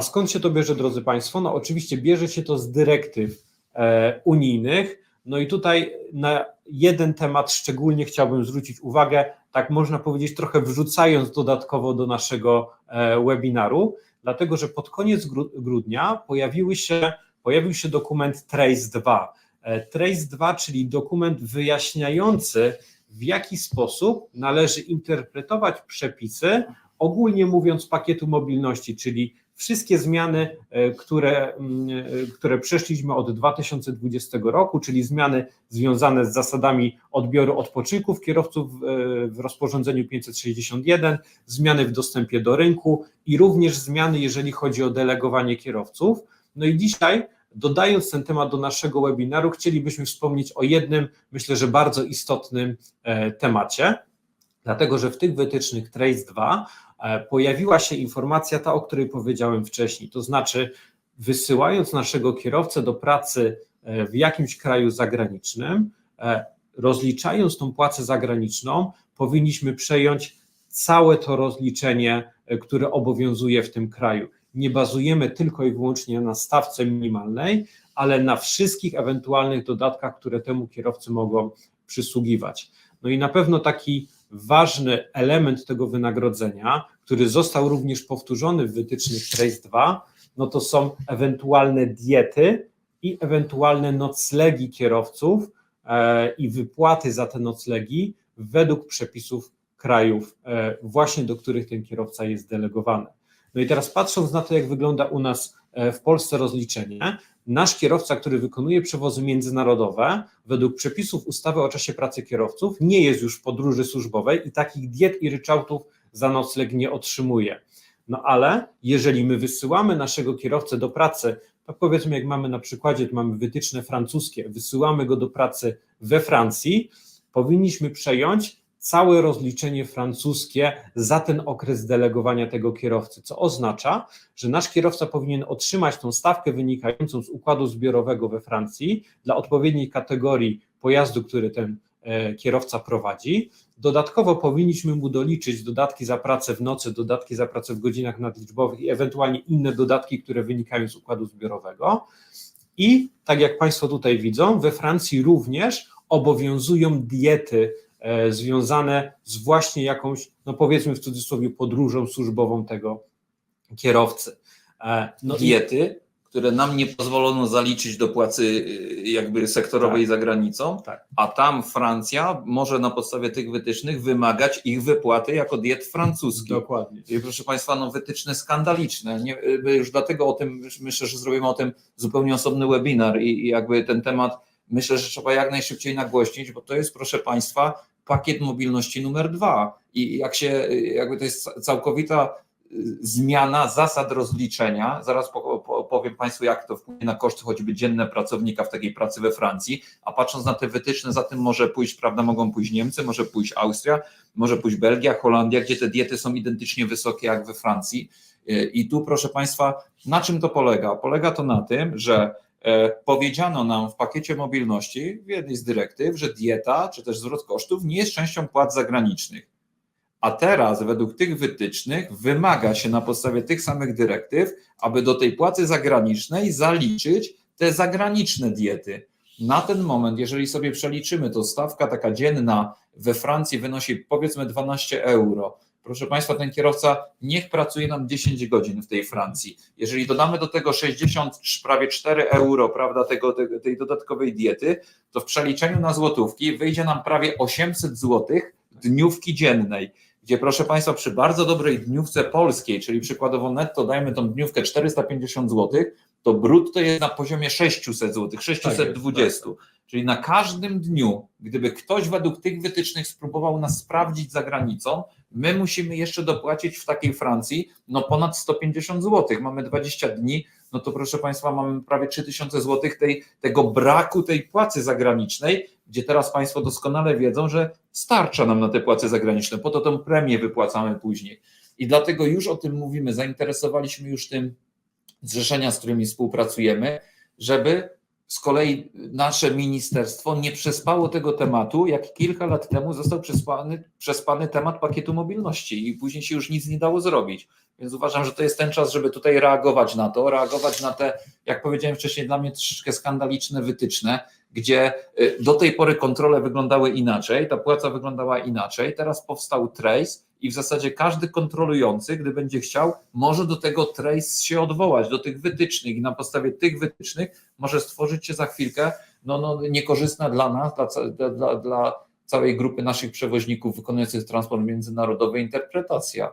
A skąd się to bierze, drodzy Państwo? No oczywiście bierze się to z dyrektyw e, unijnych. No i tutaj na jeden temat szczególnie chciałbym zwrócić uwagę, tak można powiedzieć, trochę wrzucając dodatkowo do naszego e, webinaru, dlatego że pod koniec gru- grudnia pojawiły się, pojawił się dokument TRACE 2. E, TRACE 2, czyli dokument wyjaśniający, w jaki sposób należy interpretować przepisy, ogólnie mówiąc, pakietu mobilności, czyli wszystkie zmiany, e, które, mm, e, które przeszliśmy od 2020 roku, czyli zmiany związane z zasadami odbioru odpoczynków kierowców e, w rozporządzeniu 561, zmiany w dostępie do rynku i również zmiany, jeżeli chodzi o delegowanie kierowców. No i dzisiaj, dodając ten temat do naszego webinaru, chcielibyśmy wspomnieć o jednym, myślę, że bardzo istotnym temacie, dlatego że w tych wytycznych TRACE 2 e, pojawiła się informacja ta, o której powiedziałem wcześniej, to znaczy wysyłając naszego kierowcę do pracy e, w jakimś kraju zagranicznym, e, rozliczając tą płacę zagraniczną, powinniśmy przejąć całe to rozliczenie, e, które obowiązuje w tym kraju. Nie bazujemy tylko i wyłącznie na stawce minimalnej, ale na wszystkich ewentualnych dodatkach, które temu kierowcy mogą przysługiwać. No i na pewno taki ważny element tego wynagrodzenia, który został również powtórzony w wytycznych TRACE 2, no to są ewentualne diety i ewentualne noclegi kierowców e, i wypłaty za te noclegi według przepisów krajów, e, właśnie do których ten kierowca jest delegowany. No i teraz patrząc na to, jak wygląda u nas e, w Polsce rozliczenie, nasz kierowca, który wykonuje przewozy międzynarodowe, według przepisów ustawy o czasie pracy kierowców, nie jest już w podróży służbowej i takich diet i ryczałtów za nocleg nie otrzymuje. No ale jeżeli my wysyłamy naszego kierowcę do pracy, to powiedzmy, jak mamy na przykładzie, tu mamy wytyczne francuskie, wysyłamy go do pracy we Francji, powinniśmy przejąć całe rozliczenie francuskie za ten okres delegowania tego kierowcy, co oznacza, że nasz kierowca powinien otrzymać tą stawkę wynikającą z układu zbiorowego we Francji dla odpowiedniej kategorii pojazdu, który ten e, kierowca prowadzi. Dodatkowo powinniśmy mu doliczyć dodatki za pracę w nocy, dodatki za pracę w godzinach nadliczbowych i ewentualnie inne dodatki, które wynikają z układu zbiorowego. I tak jak Państwo tutaj widzą, we Francji również obowiązują diety związane z właśnie jakąś, no powiedzmy w cudzysłowie, podróżą służbową tego kierowcy. E, No diety, które nam nie pozwolono zaliczyć do płacy y, jakby sektorowej Tak. za granicą, Tak. a tam Francja może na podstawie tych wytycznych wymagać ich wypłaty jako diet francuskich. dokładnie. I proszę Państwa, no wytyczne skandaliczne. Nie, już dlatego o tym, myślę, że zrobimy o tym zupełnie osobny webinar i, i jakby ten temat myślę, że trzeba jak najszybciej nagłośnić, bo to jest, proszę Państwa, pakiet mobilności numer dwa. I jak się, jakby to jest całkowita y, zmiana zasad rozliczenia. Zaraz po, po, powiem Państwu, jak to wpłynie na koszty choćby dzienne pracownika w takiej pracy we Francji, a patrząc na te wytyczne, za tym może pójść, prawda, mogą pójść Niemcy, może pójść Austria, może pójść Belgia, Holandia, gdzie te diety są identycznie wysokie jak we Francji. Y, I tu, proszę Państwa, na czym to polega? Polega to na tym, że powiedziano nam w pakiecie mobilności w jednej z dyrektyw, że dieta czy też zwrot kosztów nie jest częścią płac zagranicznych. A teraz, według tych wytycznych, wymaga się na podstawie tych samych dyrektyw, aby do tej płacy zagranicznej zaliczyć te zagraniczne diety. Na ten moment, jeżeli sobie przeliczymy, to stawka taka dzienna we Francji wynosi powiedzmy 12 euro. Proszę Państwa, ten kierowca niech pracuje nam 10 godzin w tej Francji. Jeżeli dodamy do tego 60, prawie 4 euro, prawda, tego, tej dodatkowej diety, to w przeliczeniu na złotówki wyjdzie nam prawie 800 złotych dniówki dziennej gdzie proszę Państwa, przy bardzo dobrej dniówce polskiej, czyli przykładowo netto dajmy tą dniówkę 450 zł, to brutto jest na poziomie 600 zł, 620. Czyli na każdym dniu, gdyby ktoś według tych wytycznych spróbował nas sprawdzić za granicą, my musimy jeszcze dopłacić w takiej Francji no ponad 150 zł. Mamy 20 dni, no to proszę Państwa, mamy prawie 3000 zł tej, tego braku tej płacy zagranicznej, gdzie teraz Państwo doskonale wiedzą, że starcza nam na te płace zagraniczne, po to tą premię wypłacamy później. I dlatego już o tym mówimy, zainteresowaliśmy już tym zrzeszenia, z którymi współpracujemy, żeby z kolei nasze ministerstwo nie przespało tego tematu, jak kilka lat temu został przespany, przespany temat pakietu mobilności i później się już nic nie dało zrobić. Więc uważam, że to jest ten czas, żeby tutaj reagować na to, reagować na te, jak powiedziałem wcześniej, dla mnie troszeczkę skandaliczne wytyczne, gdzie y, do tej pory kontrole wyglądały inaczej, ta płaca wyglądała inaczej, teraz powstał trace i w zasadzie każdy kontrolujący, gdy będzie chciał, może do tego trace się odwołać, do tych wytycznych i na podstawie tych wytycznych może stworzyć się za chwilkę no, no, niekorzystna dla nas, dla, dla, dla całej grupy naszych przewoźników wykonujących transport międzynarodowy interpretacja.